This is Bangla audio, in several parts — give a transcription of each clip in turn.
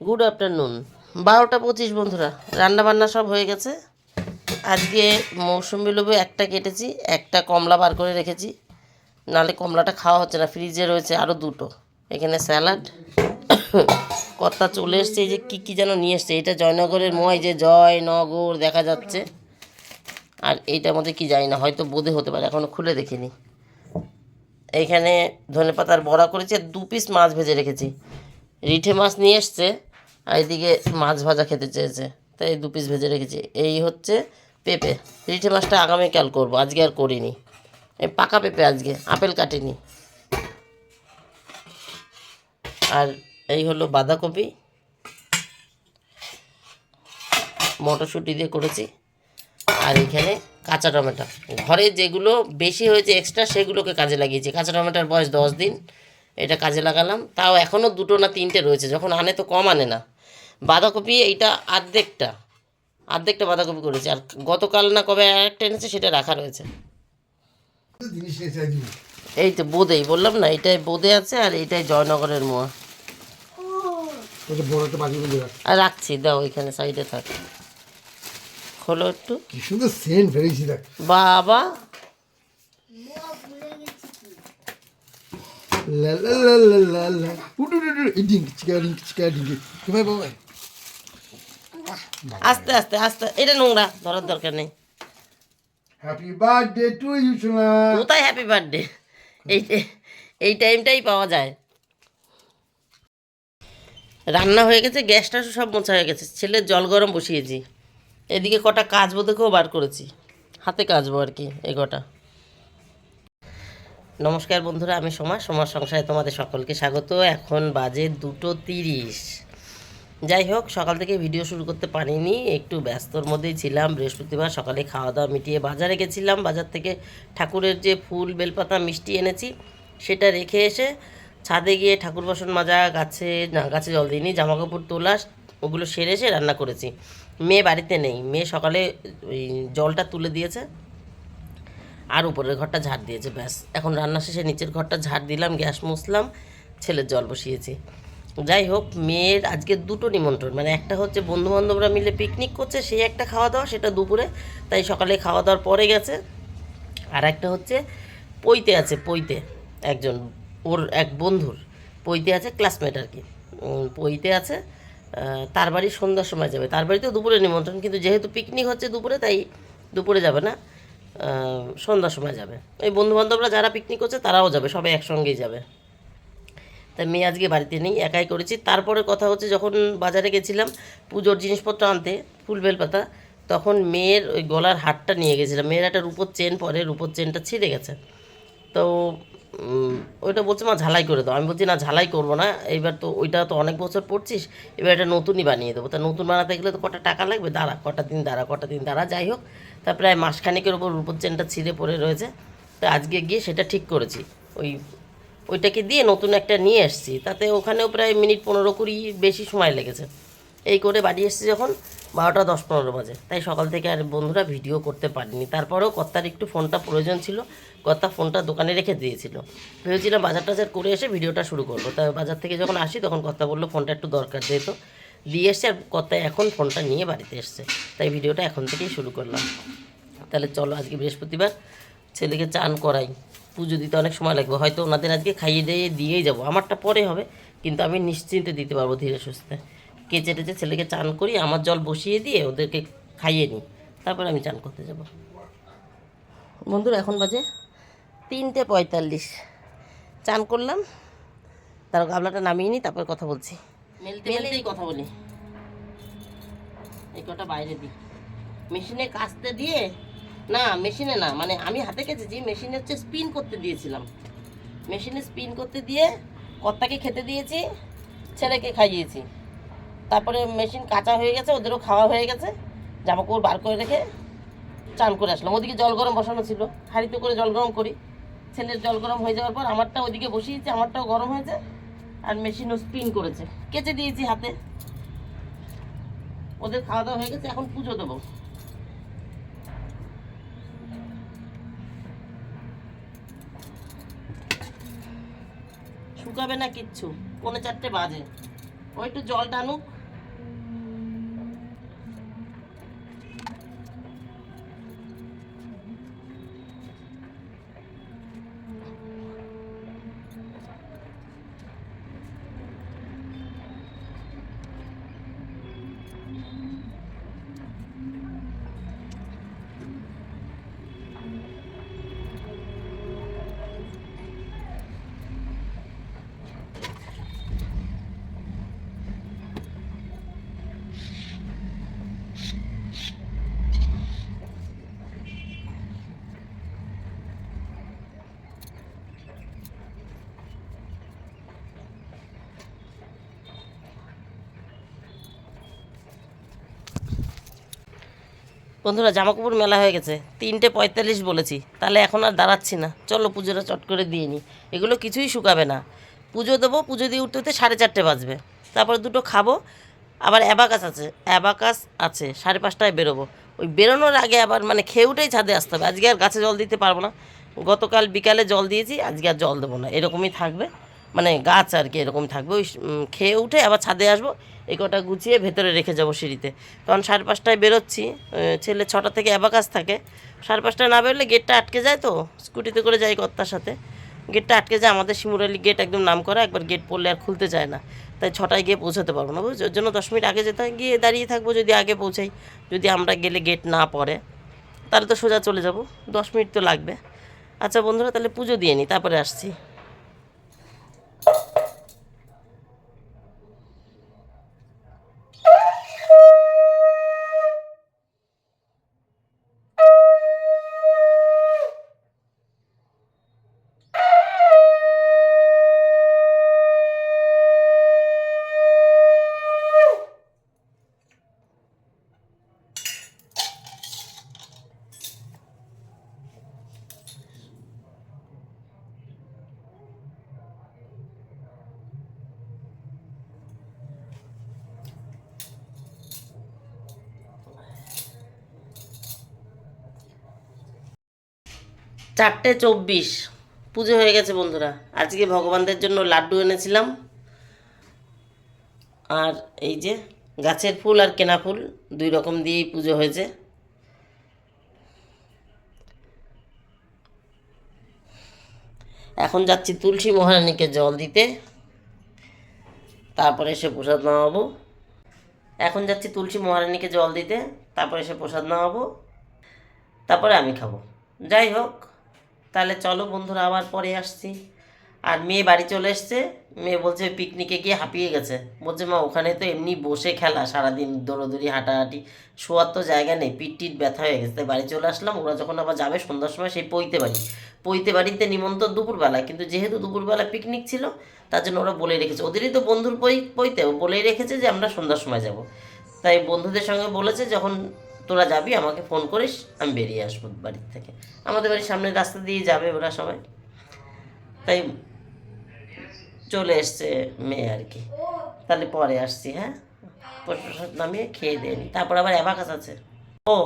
গুড আফটারনুন বারোটা পঁচিশ বন্ধুরা রান্না বান্না সব হয়ে গেছে। আজকে মৌসুমি লেবু একটা কেটেছি, একটা কমলা বার করে রেখেছি। নাহলে কমলাটা খাওয়া হচ্ছে না, ফ্রিজে রয়েছে আরও দুটো। এখানে স্যালাড। কর্তা চলে এসছে যে কী কী যেন নিয়ে এসছে, এটা জয়নগরের ময় যে জয়নগর দেখা যাচ্ছে। আর এইটার মধ্যে কি জানি না, হয়তো বোধে হতে পারে এখনও খুলে দেখিনি। এইখানে ধনে পাতার বড়া করেছি আর দু পিস মাছ ভেজে রেখেছি। রিঠে মাছ নিয়ে এসছে। আর এদিকে মাছ ভাজা খেতে চেয়েছে। তাই দু পিস ভেজে রেখেছি। এই হচ্ছে পেঁপে। রিঠে মাছটা আগামীকাল করব। আজকে আর করিনি। এই পাকা পেঁপে আজকে। আপেল কাটিনি। আর এই হলো বাঁধাকপি। মটরশুঁটি দিয়ে করেছি। আর এখানে কাঁচা টমেটো। ঘরে যেগুলো বেশি হয়েছে এক্সট্রা সেগুলোকে কাজে লাগিয়েছি। কাঁচা টমেটোর বয়স দশ দিন। এটা কাজে লাগালাম। তাও এখনও দুটো না তিনটে রয়েছে। যখন আনে তো কম আনে না। বাঁধাকপি এইটা আর্ধেকটা আর্ধেকটা বাঁধাকপি করেছে। আর গতকাল না কবে একটা এনেছে সেটা রাখা রয়েছে। এই তো বোঁদেই, বললাম না, এটাই বোঁদে আছে আর এইটাই জয়নগরের মোয়া। আর রাখছি, দাও এখানে সাইডে থাক। খোলো একটু। কি সুন্দর সেন্ট বেরিয়েছি দেখ বাবা! লা লা লা লা লা উডু উডু উডু ইডিং, চিকা ডিং চিকা ডিং বাবা। আস্তে আস্তে আস্তে। এটা নোংরা ধরার দরকার নেই। হ্যাপি বার্থডে টু ইউ সোনা কোথায় হ্যাপি বার্থডে এই এই টাইমটাই পাওয়া যায়। রান্না হয়ে গেছে গ্যাসটা সব মোছা হয়ে গেছে। ছেলের জল গরম বসিয়েছি। এদিকে কটা কাচবো দেখেও বার করেছি। হাতে কাচবো আর কি এই কটা। নমস্কার বন্ধুরা আমি সোমা। সোমার সংসারে তোমাদের সকলকে স্বাগত। এখন বাজে দুটো তিরিশ। যাই হোক, সকাল থেকে ভিডিও শুরু করতে পারিনি। একটু ব্যস্তর মধ্যেই ছিলাম। বৃহস্পতিবার সকালে খাওয়া দাওয়া মিটিয়ে বাজারে গেছিলাম। বাজার থেকে ঠাকুরের যে ফুল, বেলপাতা, মিষ্টি এনেছি, সেটা রেখে এসে ছাদে গিয়ে ঠাকুর বাসন মাজা, গাছে গাছে জল দিইনি জামা কাপড় তোলা, ওগুলো সেরে এসে রান্না করেছি। মেয়ে বাড়িতে নেই। মেয়ে সকালে ওই জলটা তুলে দিয়েছে আর উপরের ঘরটা ঝাড় দিয়েছে, ব্যাস। এখন রান্না শেষে নিচের ঘরটা ঝাড় দিলাম, গ্যাস মুছলাম, ছেলের জল বসিয়েছি। যাই হোক, মেয়ের আজকে দুটো নিমন্ত্রণ। মানে একটা হচ্ছে বন্ধু বান্ধবরা মিলে পিকনিক করছে, সেই একটা খাওয়া দাওয়া সেটা দুপুরে। তাই সকালে খাওয়া দাওয়ার পরে গেছে। আর একটা হচ্ছে পইতে আছে পইতে একজন, ওর এক বন্ধুর। পইতে আছে ক্লাসমেট আর কি। পইতে আছে তার বাড়ি সন্ধ্যার সময় যাবে। তার বাড়িতেও দুপুরে নিমন্ত্রণ, কিন্তু যেহেতু পিকনিক হচ্ছে দুপুরে, তাই দুপুরে যাবে না সন্ধ্যার সময় যাবে। এই বন্ধুবান্ধবরা যারা পিকনিক করছে, তারাও যাবে, সবাই একসঙ্গেই যাবে। তাই মেয়ে আজকে বাড়িতে নেই, একাই করেছি। তারপরে কথা হচ্ছে যখন বাজারে গেছিলাম পুজোর জিনিসপত্র আনতে, ফুল বেলপাতা, তখন মেয়ের ওই গলার হারটা নিয়ে গেছিলাম। মেয়ের একটা রূপোর চেন পরে, রূপোর চেনটা ছিঁড়ে গেছে। তো ওইটা বলছে, মা, ঝালাই করে দাও। আমি বলছি, না, ঝালাই করব না। এইবার তো ওইটা তো অনেক বছর পড়ছিস, এবার এটা নতুনই বানিয়ে দেবো। তা নতুন বানাতে গেলে তো কটা টাকা লাগবে? দাঁড়া, কটা দিন, দাঁড়া, কটা দিন, দাঁড়া, যাই হোক। তা প্রায় মাসখানেকের ওপর রূপোর চেনটা ছিঁড়ে পড়ে রয়েছে। তো আজকে গিয়ে সেটা ঠিক করেছি। ওই ওইটাকে দিয়ে নতুন একটা নিয়ে এসেছি। তাতে ওখানেও প্রায় মিনিট পনেরো কুড়ি বেশি সময় লেগেছে। এই করে বাড়ি এসেছি যখন বারোটা দশ পনেরো বাজে। তাই সকাল থেকে আর বন্ধুরা ভিডিও করতে পারিনি। তারপরেও কর্তার একটু ফোনটা প্রয়োজন ছিল। কর্তা ফোনটা দোকানে রেখে দিয়েছিল। ভেবেছিলাম বাজার টাজার করে এসে ভিডিওটা শুরু করব। তাই বাজার থেকে যখন আসি তখন কর্তা বলল, ফোনটা একটু দরকার যেহেতু। দিয়ে এসছে আর কর্তা এখন ফোনটা নিয়ে বাড়িতে এসছে। তাই ভিডিওটা এখন থেকেই শুরু করলাম। তাহলে চলো আজকে বৃহস্পতিবার ছেলেকে চান করাই। পুজো দিতে অনেক সময় লাগবে। হয়তো ওনাদের আজকে খাইয়ে দিয়ে দিয়েই যাব। আমারটা পরে হবে কিন্তু আমি নিশ্চিন্তে দিতে পারব ধীরে সুস্থে। কেচে টেচে ছেলেকে চান করি আমার জল বসিয়ে দিয়ে ওদেরকে খাইয়ে নিই। তারপর আমি চান করতে যাব। বন্ধুরা এখন বাজে তিনটে পঁয়তাল্লিশ। চান করলাম তার গামলাটা নামিয়ে নিই তারপর কথা বলছি। মেলতে মেলতেই কথা বলি। এই কটা বাইরে দিই। মেশিনে কাচতে দিয়ে না, মেশিনে না মানে আমি হাতে কেচেছি, মেশিনে হচ্ছে স্পিন করতে দিয়েছিলাম। মেশিনে স্পিন করতে দিয়ে কর্তাকে খেতে দিয়েছি, ছেলেকে খাইয়েছি। তারপরে মেশিন কাঁচা হয়ে গেছে, ওদেরও খাওয়া হয়ে গেছে জামা কাপড় বার করে রেখে চান করে আসলাম। ওদিকে জল গরম বসানো ছিল, হাঁড়িতে করে জল গরম করি। ছেলের জল গরম হয়ে যাওয়ার পর আমারটা ওদিকে বসিয়েছি, আমারটাও গরম হয়েছে, আর মেশিনও স্পিন করেছে। কেচে দিয়েছি হাতে। ওদের খাওয়া দাওয়া হয়ে গেছে, এখন পুজো দেবো। শুকাবে না কিচ্ছু? কোনো চারটে বাজে। ওই একটু জল টানুক। বন্ধুরা জামা কাপড় মেলা হয়ে গেছে। তিনটে পঁয়তাল্লিশ বলেছি। তাহলে এখন আর দাঁড়াচ্ছি না। চলো পুজোটা চট করে দিয়ে নিই এগুলো কিছুই শুকাবে না। পুজো দেবো, পুজো দিয়ে উঠতে উঠতে সাড়ে চারটে বাজবে। তারপর দুটো খাব। আবার অ্যাবাকাস আছে। অ্যাবাকাস আছে। সাড়ে পাঁচটায় বেরোবো। ওই বেরোনোর আগে আবার মানে খেয়ে উঠেই ছাদে আসতে হবে। আজকে আর গাছে জল দিতে পারব না। গতকাল বিকালে জল দিয়েছি, আজকে আর জল দেবো না। এরকমই থাকবে। মানে গাছ আর কি এরকম থাকবে। ওই খেয়ে উঠে আবার ছাদে আসব, এই কটা গুছিয়ে ভেতরে রেখে যাব সিঁড়িতে। তখন সাড়ে পাঁচটায় বেরোচ্ছি ছেলে ছটা থেকে অ্যাবাকাস থাকে। সাড়ে পাঁচটায় না বেরোলে গেটটা আটকে যায় তো, স্কুটিতে করে যাই কর্তার সাথে। গেটটা আটকে যায়, আমাদের শিমুরালি গেট একদম নাম করা একবার গেট পড়লে আর খুলতে চায় না। তাই ছটায় গিয়ে পৌঁছাতে পারব না, বুঝছ? ওর জন্য দশ মিনিট আগে যেতে গিয়ে দাঁড়িয়ে থাকব যদি আগে পৌঁছাই, যদি আমরা গেলে গেট না পড়ে। তাহলে তো সোজা চলে যাব, দশ মিনিট তো লাগবে। আচ্ছা বন্ধুরা, তাহলে পুজো দিয়ে নিই তারপরে আসছি। চারটে চব্বিশ। পুজো হয়ে গেছে বন্ধুরা। আজকে ভগবানদের জন্য লাড্ডু এনেছিলাম। আর এই যে গাছের ফুল আর কেনা ফুল, দুই রকম দিয়েই পুজো হয়েছে। এখন যাচ্ছি তুলসী মহারানীকে জল দিতে। তারপরে এসে প্রসাদ নামাবো। এখন যাচ্ছি তুলসী মহারানীকে জল দিতে। তারপরে এসে প্রসাদ নামাবো। তারপরে আমি খাব। যাই হোক তাহলে চলো বন্ধুরা, আবার পরে আসছি। আর মেয়ে বাড়ি চলে এসছে। মেয়ে বলছে পিকনিকে গিয়ে হাঁপিয়ে গেছে। বলছে, মা, ওখানে তো এমনি বসে খেলা, সারাদিন দৌড়োদৌড়ি, হাঁটাহাঁটি, শোয়ার তো জায়গা নেই, পিঠ টিট ব্যথা হয়ে গেছে। বাড়ি চলে আসলাম, ওরা যখন আবার যাবে সন্ধ্যার সময়, সেই পইতে বাড়ি। পইতে বাড়িতে নিমন্ত্রণ দুপুরবেলা, কিন্তু যেহেতু দুপুরবেলা পিকনিক ছিল, তার জন্য ওরা বলে রেখেছে। ওদেরই তো বন্ধুর পই পইতে বলেই রেখেছে যে আমরা সন্ধ্যার সময় যাব। তাই বন্ধুদের সঙ্গে বলেছে, যখন তোরা যাবি, আমাকে ফোন করিস, আমি বেরিয়ে আসব বাড়ির থেকে। আমাদের বাড়ির সামনের রাস্তা দিয়ে যাবে ওরা সবাই। তাই চলে এসছে মেয়ে আর কি। তাহলে পরে আসছি হ্যাঁ? প্রসাদ নামিয়ে খেয়ে দিয়ে তারপর আবার অ্যাবাকাস আছে। ও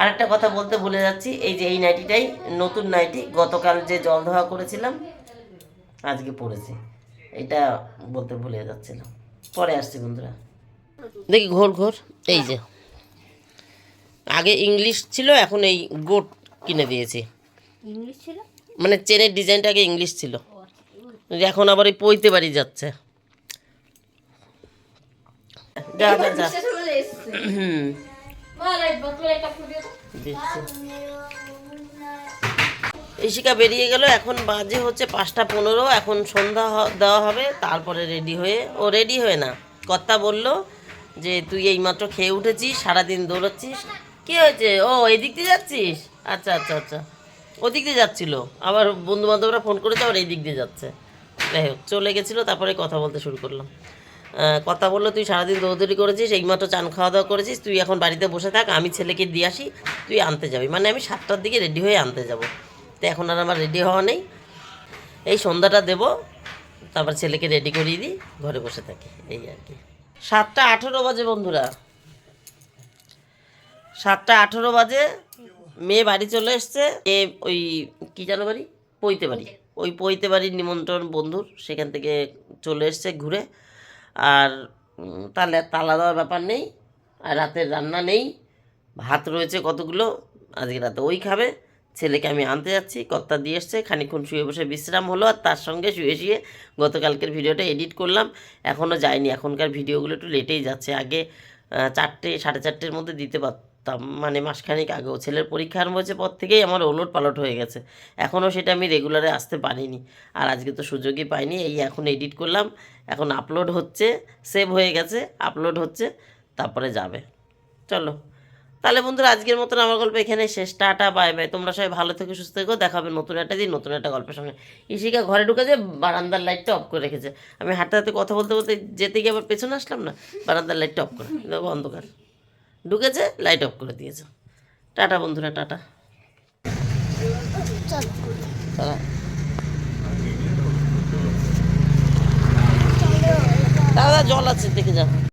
আর একটা কথা বলতে ভুলে যাচ্ছি, এই যে এই নাইটিটাই, নতুন নাইটি, গতকাল যে জল ধোয়া করেছিলাম, আজকে পড়েছি এটা বলতে ভুলে যাচ্ছিলাম। পরে আসছি বন্ধুরা। দেখি ঘোর ঘোর, এই যে। আগে ইংলিশ ছিল এখন এই গোট কিনে দিয়েছি। ইংলিশ ছিল? মানে চেনের ডিজাইনটা আগে ইংলিশ ছিল। এখন আবার এই পইতে বাড়ি যাচ্ছে। যা যা যা। হুম। ইশিকা বেরিয়ে গেল এখন বাজে হচ্ছে পাঁচটা পনেরো এখন সন্ধ্যা দেওয়া হবে তারপরে রেডি হয়ে ও রেডি হয়ে না কর্তা বলল যে তুই এইমাত্র খেয়ে উঠেছিস সারাদিন দৌড়াচ্ছিস? কি হয়েছে? ও, এদিক দিয়ে যাচ্ছিস? আচ্ছা আচ্ছা আচ্ছা। ওদিক দিয়ে যাচ্ছিল। আবার বন্ধু বান্ধবরা ফোন করেছে, আবার এই দিক দিয়ে যাচ্ছে। যাই হোক, চলে গেছিল, তারপরে কথা বলতে শুরু করলাম। কথা বলল, তুই সারাদিন দৌড়দৌড়ি করেছিস, এইমাত্র চান খাওয়া দাওয়া করেছিস, তুই এখন বাড়িতে বসে থাক, আমি ছেলেকে দিয়ে আসি, তুই আনতে যাবি। মানে আমি সাতটার দিকে রেডি হয়ে আনতে যাব। তো এখন আর আমার রেডি হওয়া নেই। এই সন্ধ্যাটা দেব, তারপর ছেলেকে রেডি করিয়ে দিই, ঘরে বসে থাকি। এই আর কি। সাতটা আঠেরো বাজে, বন্ধুরা। সাতটা আঠেরো বাজে মেয়ে বাড়ি চলে এসছে। এ ওই কি জানো বাড়ি? পৈতে বাড়ি। ওই পৈতে বাড়ির নিমন্ত্রণ বন্ধুর সেখান থেকে চলে এসছে ঘুরে। আর তাহলে তালা দেওয়ার ব্যাপার নেই আর রাতের রান্না নেই। ভাত রয়েছে কতগুলো? আজকে রাতে ওই খাবে। ছেলেকে আমি আনতে যাচ্ছি কর্তা দিয়ে এসছে খানিক্ষণ শুয়ে বসে বিশ্রাম হলো আর তার সঙ্গে শুয়ে শুয়ে গতকালকের ভিডিওটা এডিট করলাম। এখনও যায়নি এখনকার ভিডিওগুলো একটু লেটেই যাচ্ছে। আগে চারটে সাড়ে চারটের মধ্যে দিতে পারতাম মানে মাসখানেক আগেও। ছেলের পরীক্ষা আরম্ভ হয়েছে পর থেকেই আমার ওলট পালট হয়ে গেছে। এখনও সেটা আমি রেগুলারে আসতে পারিনি। আর আজকে তো সুযোগই পাইনি, এই এখন এডিট করলাম, এখন আপলোড হচ্ছে সেভ হয়ে গেছে আপলোড হচ্ছে, তারপরে যাবে। চলো। তাহলে বন্ধুরা, আজকের মতন আমার গল্প এখানে শেষ। টাটা বাই বাই তোমরা সবাই ভালো থেকো, সুস্থ থেকো। দেখা হবে নতুন একটা দিন, নতুন একটা গল্পের সঙ্গে। ইশিকা ঘরে ঢুকেছে বারান্দার লাইটটা অফ করে রেখেছে। আমি হাঁটতে হাঁটতে কথা বলতে বলতে যেতে গিয়ে আবার পেছনে আসলাম না? বারান্দার লাইটটা অফ করে দেখো অন্ধকার। ঢুকেছে লাইট অফ করে দিয়েছে। টাটা বন্ধুরা টাটা। দাদা জল আছে দেখে যাও।